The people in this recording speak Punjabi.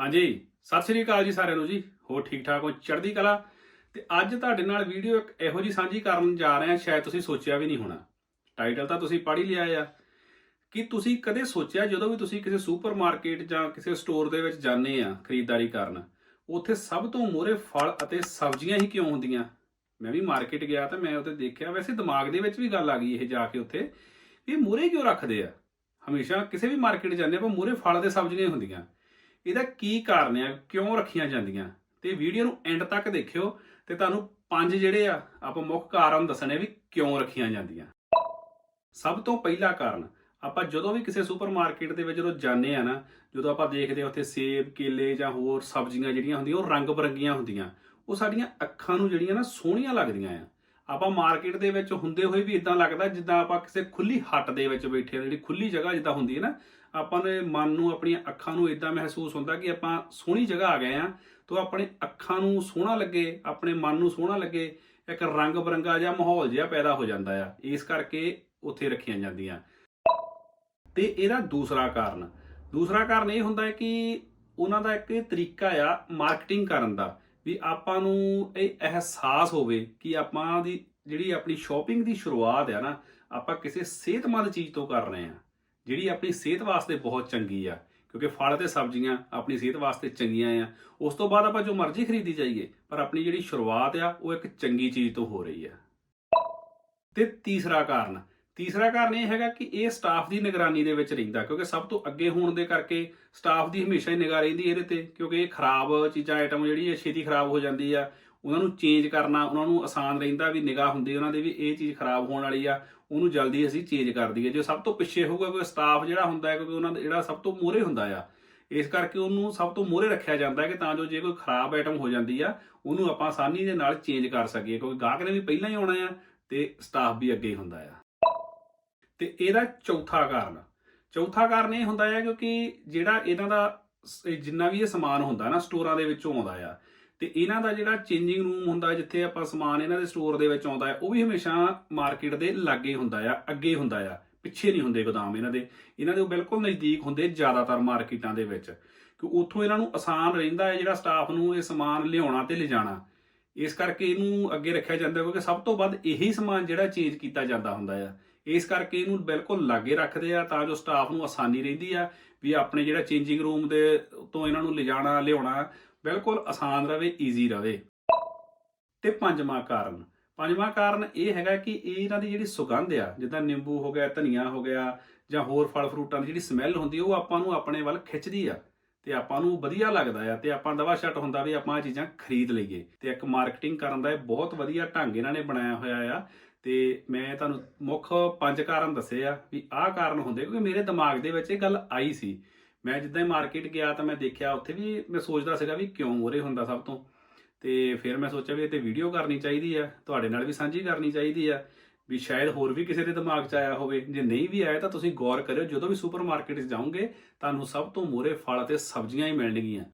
ਹਾਂਜੀ, ਸਤਿ ਸ੍ਰੀ ਅਕਾਲ ਜੀ ਸਾਰਿਆਂ ਨੂੰ ਜੀ। ਹੋਰ ਠੀਕ ਠਾਕ ਹੋ? ਚੜ੍ਹਦੀ ਕਲਾ? ਤੇ ਅੱਜ ਤੁਹਾਡੇ ਨਾਲ ਵੀਡੀਓ ਇੱਕ ਇਹੋ ਜੀ ਸਾਂਝੀ ਕਰਨ ਜਾ ਰਹੇ ਹਾਂ, ਸ਼ਾਇਦ ਤੁਸੀਂ ਸੋਚਿਆ ਵੀ ਨਹੀਂ ਹੋਣਾ। ਟਾਈਟਲ ਤਾਂ ਤੁਸੀਂ ਪੜ੍ਹ ਹੀ ਲਿਆ ਆ। ਕਿ ਤੁਸੀਂ ਕਦੇ ਸੋਚਿਆ, ਜਦੋਂ ਵੀ ਤੁਸੀਂ ਕਿਸੇ ਸੁਪਰਮਾਰਕਟ ਜਾਂ ਕਿਸੇ ਸਟੋਰ ਦੇ ਵਿੱਚ ਜਾਂਦੇ ਆ ਖਰੀਦਦਾਰੀ ਕਰਨ, ਉੱਥੇ ਸਭ ਤੋਂ ਮੋਰੇ ਫਲ ਅਤੇ ਸਬਜ਼ੀਆਂ ਹੀ ਕਿਉਂ ਹੁੰਦੀਆਂ? ਮੈਂ ਵੀ ਮਾਰਕੀਟ ਗਿਆ ਤਾਂ ਮੈਂ ਉੱਥੇ ਦੇਖਿਆ, ਵੈਸੇ ਦਿਮਾਗ ਦੇ ਵਿੱਚ ਵੀ ਗੱਲ ਆ ਗਈ ਇਹ ਜਾ ਕੇ ਉੱਥੇ, ਵੀ ਇਹ ਮੋਰੇ ਕਿਉਂ ਰੱਖਦੇ ਆ? ਹਮੇਸ਼ਾ ਕਿਸੇ ਵੀ ਮਾਰਕੀਟ ਜਾਂਦੇ ਆਪਾਂ ਮੋਰੇ ਫਲ ਤੇ ਸਬਜ਼ੀਆਂ ਹੀ ਹੁੰਦੀਆਂ। ਇਹਦਾ ਕੀ ਕਾਰਨ ਆ? ਕਿਉਂ ਰੱਖੀਆਂ ਜਾਂਦੀਆਂ? ਤੇ ਵੀਡੀਓ ਨੂੰ ਐਂਡ ਤੱਕ ਦੇਖਿਓ ਤੇ ਤੁਹਾਨੂੰ ਪੰਜ ਜਿਹੜੇ ਆ, ਆਪਾਂ ਮੁੱਖ ਕਾਰਨ ਦੱਸਣੇ ਵੀ ਕਿਉਂ ਰੱਖੀਆਂ ਜਾਂਦੀਆਂ। ਸਭ ਤੋਂ ਪਹਿਲਾ ਕਾਰਨ, ਆਪਾਂ ਜਦੋਂ ਵੀ ਕਿਸੇ ਸੁਪਰਮਾਰਕਟ ਦੇ ਵਿੱਚ ਜਦੋਂ ਜਾਂਦੇ ਆ ਨਾ, ਜਦੋਂ ਆਪਾਂ ਦੇਖਦੇ ਆ ਉੱਥੇ ਸੇਬ, ਕੇਲੇ ਜਾਂ ਹੋਰ ਸਬਜ਼ੀਆਂ ਜਿਹੜੀਆਂ ਹੁੰਦੀਆਂ, ਉਹ ਰੰਗ ਬਰੰਗੀਆਂ ਹੁੰਦੀਆਂ। ਉਹ ਸਾਡੀਆਂ ਅੱਖਾਂ ਨੂੰ ਜਿਹੜੀਆਂ ਨਾ ਸੋਹਣੀਆਂ ਲੱਗਦੀਆਂ ਆ। ਆਪਾਂ ਮਾਰਕੀਟ ਦੇ ਵਿੱਚ ਹੁੰਦੇ ਹੋਏ ਵੀ ਇਦਾਂ ਲੱਗਦਾ ਜਿੱਦਾਂ ਆਪਾਂ ਕਿਸੇ ਖੁੱਲੀ ਹੱਟ ਦੇ ਵਿੱਚ ਬੈਠੇ ਆ, ਜਿਹੜੀ ਖੁੱਲੀ ਜਗ੍ਹਾ ਜਿੱਦਾਂ ਹੁੰਦੀ ਹੈ ਨਾ ਆਪਾਂ ਦੇ ਮਨ ਨੂੰ, ਆਪਣੀਆਂ ਅੱਖਾਂ ਨੂੰ ਇਦਾਂ ਮਹਿਸੂਸ ਹੁੰਦਾ ਕਿ ਆਪਾਂ ਸੋਹਣੀ ਜਗ੍ਹਾ ਆ ਗਏ ਆ ਤੋਂ ਆਪਣੇ ਅੱਖਾਂ ਨੂੰ ਸੋਹਣਾ ਲੱਗੇ, ਆਪਣੇ ਮਨ ਨੂੰ ਸੋਹਣਾ ਲੱਗੇ, ਇੱਕ ਰੰਗ ਬਰੰਗਾ ਜਿਹਾ ਮਾਹੌਲ ਜਿਹਾ ਪੈਦਾ ਹੋ ਜਾਂਦਾ ਆ। ਇਸ ਕਰਕੇ ਉੱਥੇ ਰੱਖੀਆਂ ਜਾਂਦੀਆਂ। ਤੇ ਇਹਦਾ ਦੂਸਰਾ ਕਾਰਨ ਦੂਸਰਾ ਕਾਰਨ ਇਹ ਹੁੰਦਾ ਹੈ ਕਿ ਉਹਨਾਂ ਦਾ ਇੱਕ ਤਰੀਕਾ ਆ ਮਾਰਕੀਟਿੰਗ ਕਰਨ ਦਾ, ਵੀ ਆਪਾਂ ਨੂੰ ਇਹ ਅਹਿਸਾਸ ਹੋਵੇ ਕਿ ਆਪਾਂ ਦੀ ਜਿਹੜੀ ਆਪਣੀ ਸ਼ਾਪਿੰਗ ਦੀ ਸ਼ੁਰੂਆਤ ਆ ਨਾ, ਆਪਾਂ ਕਿਸੇ ਸਿਹਤਮੰਦ ਚੀਜ਼ ਤੋਂ ਕਰ ਰਹੇ ਆ ਜਿਹੜੀ ਆਪਣੀ ਸਿਹਤ ਵਾਸਤੇ ਬਹੁਤ ਚੰਗੀ ਆ, ਕਿਉਂਕਿ ਫਲ ਤੇ ਸਬਜ਼ੀਆਂ ਆਪਣੀ ਸਿਹਤ ਵਾਸਤੇ ਚੰਗੀਆਂ ਆ। ਉਸ ਤੋਂ ਬਾਅਦ ਆਪਾਂ ਜੋ ਮਰਜ਼ੀ ਖਰੀਦੀ ਜਾਈਏ, ਪਰ ਆਪਣੀ ਜਿਹੜੀ ਸ਼ੁਰੂਆਤ ਆ, ਉਹ ਇੱਕ ਚੰਗੀ ਚੀਜ਼ ਤੋਂ ਹੋ ਰਹੀ ਆ। ਤੇ ਤੀਸਰਾ ਕਾਰਨ ਤੀਸਰਾ ਕਾਰਨ ਇਹ ਹੈਗਾ ਕਿ ਇਹ ਸਟਾਫ ਦੀ ਨਿਗਰਾਨੀ ਦੇ ਵਿੱਚ ਰਹਿੰਦਾ, ਕਿਉਂਕਿ ਸਭ ਤੋਂ ਅੱਗੇ ਹੋਣ ਦੇ ਕਰਕੇ ਸਟਾਫ ਦੀ ਹਮੇਸ਼ਾ ਹੀ ਨਿਗਾਹ ਰਹਿੰਦੀ ਇਹਦੇ ਤੇ, ਕਿਉਂਕਿ ਇਹ ਖਰਾਬ ਚੀਜ਼ਾਂ ਆਈਟਮ ਜਿਹੜੀ ਹੈ ਛੇਤੀ ਖਰਾਬ ਹੋ ਜਾਂਦੀ ਆ। ਉਹਨਾਂ ਨੂੰ ਚੇਂਜ ਕਰਨਾ, ਉਹਨਾਂ ਨੂੰ ਆਸਾਨ ਰਹਿੰਦਾ ਵੀ ਨਿਗਾਹ ਹੁੰਦੀ ਉਹਨਾਂ ਦੇ ਵੀ ਇਹ ਚੀਜ਼ ਖਰਾਬ ਹੋਣ ਵਾਲੀ ਆ, ਉਹਨੂੰ ਜਲਦੀ ਅਸੀਂ ਚੇਂਜ ਕਰ ਦਈਏ। ਜੇ ਸਭ ਤੋਂ ਪਿੱਛੇ ਹੋਊਗਾ ਕੋਈ ਸਟਾਫ ਜਿਹੜਾ ਹੁੰਦਾ ਹੈ, ਕਿਉਂਕਿ ਉਹਨਾਂ ਦਾ ਜਿਹੜਾ ਸਭ ਤੋਂ ਮੋਹਰੇ ਹੁੰਦਾ ਆ, ਇਸ ਕਰਕੇ ਉਹਨੂੰ ਸਭ ਤੋਂ ਮੋਹਰੇ ਰੱਖਿਆ ਜਾਂਦਾ ਹੈ ਕਿ ਤਾਂ ਜੋ ਜੇ ਕੋਈ ਖਰਾਬ ਆਈਟਮ ਹੋ ਜਾਂਦੀ ਆ, ਉਹਨੂੰ ਆਪਾਂ ਆਸਾਨੀ ਦੇ ਨਾਲ ਚੇਂਜ ਕਰ ਸਕੀਏ, ਕਿਉਂਕਿ ਗਾਹਕ ਨੇ ਵੀ ਪਹਿਲਾਂ ਹੀ ਆਉਣਾ ਆ ਤੇ ਸਟਾਫ ਵੀ ਅੱਗੇ ਹੀ ਹੁੰਦਾ ਆ। ਤੇ ਇਹਦਾ ਚੌਥਾ ਕਾਰਨ ਚੌਥਾ ਕਾਰਨ ਇਹ ਹੁੰਦਾ ਹੈ ਕਿਉਂਕਿ ਜਿਹੜਾ ਇਹਨਾਂ ਦਾ ਜਿੰਨਾ ਵੀ ਇਹ ਸਮਾਨ ਹੁੰਦਾ ਨਾ, ਸਟੋਰਾਂ ਦੇ ਵਿੱਚੋਂ ਆਉਂਦਾ ਆ ਤੇ ਇਹਨਾਂ ਦਾ ਜਿਹੜਾ ਚੇਂਜਿੰਗ ਰੂਮ ਹੁੰਦਾ ਜਿੱਥੇ ਆਪਾਂ ਸਮਾਨ ਇਹਨਾਂ ਦੇ ਸਟੋਰ ਦੇ ਵਿੱਚ ਆਉਂਦਾ ਹੈ, ਉਹ ਵੀ ਹਮੇਸ਼ਾ ਮਾਰਕੀਟ ਦੇ ਲਾਗੇ ਹੁੰਦਾ ਆ, ਅੱਗੇ ਹੁੰਦਾ ਆ, ਪਿੱਛੇ ਨਹੀਂ ਹੁੰਦੇ ਗੋਦਾਮ ਇਹਨਾਂ ਦੇ। ਇਹਨਾਂ ਦੇ ਉਹ ਬਿਲਕੁਲ ਨਜ਼ਦੀਕ ਹੁੰਦੇ ਜ਼ਿਆਦਾਤਰ ਮਾਰਕੀਟਾਂ ਦੇ ਵਿੱਚ। ਕਿ ਉੱਥੋਂ ਇਹਨਾਂ ਨੂੰ ਆਸਾਨ ਰਹਿੰਦਾ ਹੈ ਜਿਹੜਾ ਸਟਾਫ ਨੂੰ ਇਹ ਸਮਾਨ ਲਿਆਉਣਾ ਤੇ ਲਿਜਾਣਾ। ਇਸ ਕਰਕੇ ਇਹਨੂੰ ਅੱਗੇ ਰੱਖਿਆ ਜਾਂਦਾ, ਕਿਉਂਕਿ ਸਭ ਤੋਂ ਵੱਧ ਇਹੀ ਸਮਾਨ ਜਿਹੜਾ ਚੇਂਜ ਕੀਤਾ ਜਾਂਦਾ ਹੁੰਦਾ ਆ। ਇਸ ਕਰਕੇ ਇਹਨੂੰ ਬਿਲਕੁਲ ਲਾਗੇ ਰੱਖਦੇ ਆ, ਤਾਂ ਜੋ ਸਟਾਫ ਨੂੰ ਆਸਾਨੀ ਰਹਿੰਦੀ ਆ, ਵੀ ਆਪਣੇ ਜਿਹੜਾ ਚੇਂਜਿੰਗ ਰੂਮ ਦੇ ਤੋਂ ਇਹਨਾਂ ਨੂੰ ਲਿਜਾਣਾ, ਲਿਆਉਣਾ ਬਿਲਕੁਲ ਆਸਾਨ ਰਵੇ ਈਜ਼ੀ ਰਵੇ। ਤੇ ਪੰਜਵਾਂ ਕਾਰਨ। ਪੰਜਵਾਂ ਕਾਰਨ ਇਹ ਹੈਗਾ ਕਿ ਇਹਨਾਂ ਦੀ ਜਿਹੜੀ ਸੁਗੰਧ ਆ, ਜਿੱਦਾਂ ਨਿੰਬੂ ਹੋ ਗਿਆ, ਧਨੀਆ ਹੋ ਗਿਆ, ਜਾਂ ਹੋਰ ਫਲ ਫਰੂਟਾਂ ਦੀ ਜਿਹੜੀ ਸਮੈਲ ਹੁੰਦੀ ਉਹ ਆਪਾਂ ਨੂੰ ਆਪਣੇ ਵੱਲ ਖਿੱਚਦੀ ਆ। ਤੇ ਆਪਾਂ ਨੂੰ ਵਧੀਆ ਲੱਗਦਾ ਆ, ਤੇ ਆਪਾਂ ਦਵਾ ਛੱਟ ਹੁੰਦਾ ਵੀ ਆਪਾਂ ਇਹ ਚੀਜ਼ਾਂ ਖਰੀਦ ਲਈਏ। ਤੇ ਇੱਕ ਮਾਰਕੀਟਿੰਗ ਕਰਨ ਦਾ ਇਹ ਬਹੁਤ ਵਧੀਆ ਢੰਗ ਇਹਨਾਂ ਨੇ ਬਣਾਇਆ ਹੋਇਆ ਆ। ਤੇ ਮੈਂ ਤੁਹਾਨੂੰ ਮੁੱਖ ਪੰਜ ਕਾਰਨ ਦੱਸੇ ਆ ਵੀ ਆਹ ਕਾਰਨ ਹੁੰਦੇ, ਕਿਉਂਕਿ ਮੇਰੇ ਦਿਮਾਗ ਦੇ ਵਿੱਚ ਇਹ ਗੱਲ ਆਈ ਸੀ ਮੈਂ ਜਿੱਦਾਂ ਹੀ ਮਾਰਕੀਟ ਗਿਆ ਤਾਂ ਮੈਂ ਦੇਖਿਆ ਉੱਥੇ ਵੀ ਮੈਂ ਸੋਚਦਾ ਸੀਗਾ ਵੀ ਕਿਉਂ ਮੋਰੇ ਹੁੰਦਾ ਸਭ ਤੋਂ। ਤੇ ਫਿਰ ਮੈਂ ਸੋਚਿਆ ਵੀ ਇਹ ਤੇ ਵੀਡੀਓ ਕਰਨੀ ਚਾਹੀਦੀ ਆ, ਤੁਹਾਡੇ ਨਾਲ ਵੀ ਸਾਂਝੀ ਕਰਨੀ ਚਾਹੀਦੀ ਆ ਵੀ ਸ਼ਾਇਦ ਹੋਰ ਵੀ ਕਿਸੇ ਦੇ ਦਿਮਾਗ 'ਚ ਆਇਆ ਹੋਵੇ। ਜੇ ਨਹੀਂ ਵੀ ਆਇਆ ਤਾਂ ਤੁਸੀਂ ਗੌਰ ਕਰਿਓ, ਜਦੋਂ ਵੀ ਸੁਪਰਮਾਰਕਟ 'ਚ ਜਾਓਗੇ, ਤੁਹਾਨੂੰ ਸਭ ਤੋਂ ਮੋਰੇ ਫਲ ਅਤੇ ਸਬਜ਼ੀਆਂ ਹੀ ਮਿਲਣਗੀਆਂ।